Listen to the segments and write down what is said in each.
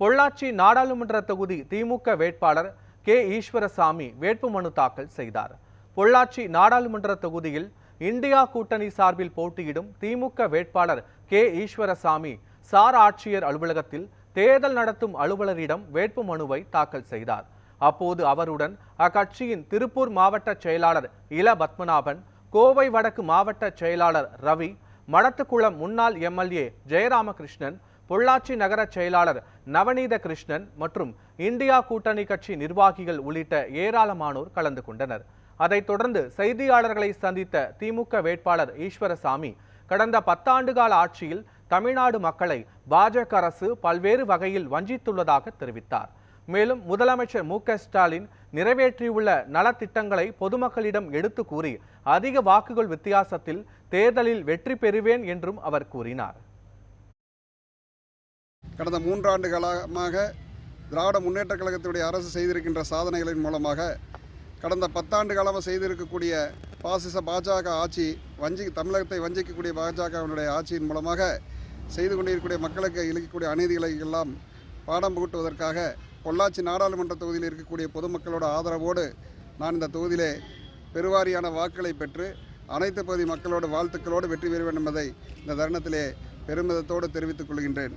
பொள்ளாச்சி நாடாளுமன்ற தொகுதி திமுக வேட்பாளர் கே. ஈஸ்வரசாமி வேட்புமனு தாக்கல் செய்தார். பொள்ளாச்சி நாடாளுமன்ற தொகுதியில் இந்தியா கூட்டணி சார்பில் போட்டியிடும் திமுக வேட்பாளர் கே. ஈஸ்வரசாமி சார் ஆட்சியர் அலுவலகத்தில் தேர்தல் நடத்தும் அலுவலரிடம் வேட்புமனுவை தாக்கல் செய்தார். அப்போது அவருடன் அக்கட்சியின் திருப்பூர் மாவட்ட செயலாளர் இள பத்மநாபன் கோவை வடக்கு மாவட்ட செயலாளர் ரவி மடத்துக்குளம் முன்னாள் எம்எல்ஏ ஜெயராமகிருஷ்ணன் பொள்ளாச்சி நகர செயலாளர் நவநீத கிருஷ்ணன் மற்றும் இந்தியா கூட்டணி கட்சி நிர்வாகிகள் உள்ளிட்ட ஏராளமானோர் கலந்து கொண்டனர். அதைத் தொடர்ந்து செய்தியாளர்களை சந்தித்த திமுக வேட்பாளர் ஈஸ்வரசாமி கடந்த பத்தாண்டு கால ஆட்சியில் தமிழ்நாடு மக்களை பாஜக அரசு பல்வேறு வகையில் வஞ்சித்துள்ளதாக தெரிவித்தார். மேலும் முதலமைச்சர் மு ஸ்டாலின் நிறைவேற்றியுள்ள நலத்திட்டங்களை பொதுமக்களிடம் எடுத்து கூறி அதிக வாக்குகள் வித்தியாசத்தில் தேர்தலில் வெற்றி பெறுவேன் என்றும் அவர் கூறினார். கடந்த மூன்றாண்டு காலமாக திராவிட முன்னேற்ற கழகத்துடைய அரசு செய்திருக்கின்ற சாதனைகளின் மூலமாக கடந்த பத்தாண்டு காலமாக செய்திருக்கக்கூடிய பாசிச பாஜக ஆட்சி வஞ்சி தமிழகத்தை வஞ்சிக்கக்கூடிய பாஜகவினுடைய ஆட்சியின் மூலமாக செய்து கொண்டிருக்கக்கூடிய மக்களுக்கு இழைக்கக்கூடிய அநீதிகளை எல்லாம் பாடம் புகட்டுவதற்காக பொள்ளாச்சி நாடாளுமன்ற தொகுதியில் இருக்கக்கூடிய பொதுமக்களோட ஆதரவோடு நான் இந்த தொகுதியிலே பெருவாரியான வாக்குகளை பெற்று அனைத்து பகுதி மக்களோட வாழ்த்துக்களோடு வெற்றி பெற வேண்டும் என்பதை இந்த தருணத்திலே பெருமிதத்தோடு தெரிவித்துக் கொள்கின்றேன்.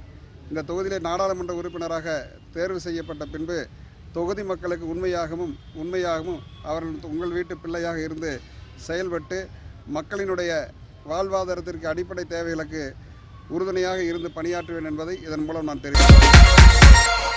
இந்த தொகுதியிலே நாடாளுமன்ற உறுப்பினராக தேர்வு செய்யப்பட்ட பின்பு தொகுதி மக்களுக்கு உண்மையாகவும் உண்மையாகவும் அவர்கள் உங்கள் வீட்டு பிள்ளையாக இருந்து செயல்பட்டு மக்களினுடைய வாழ்வாதாரத்திற்கு அடிப்படை தேவைகளுக்கு உறுதுணையாக இருந்து பணியாற்றுவேன் என்பதை இதன் மூலம் நான் தெரிவித்தேன்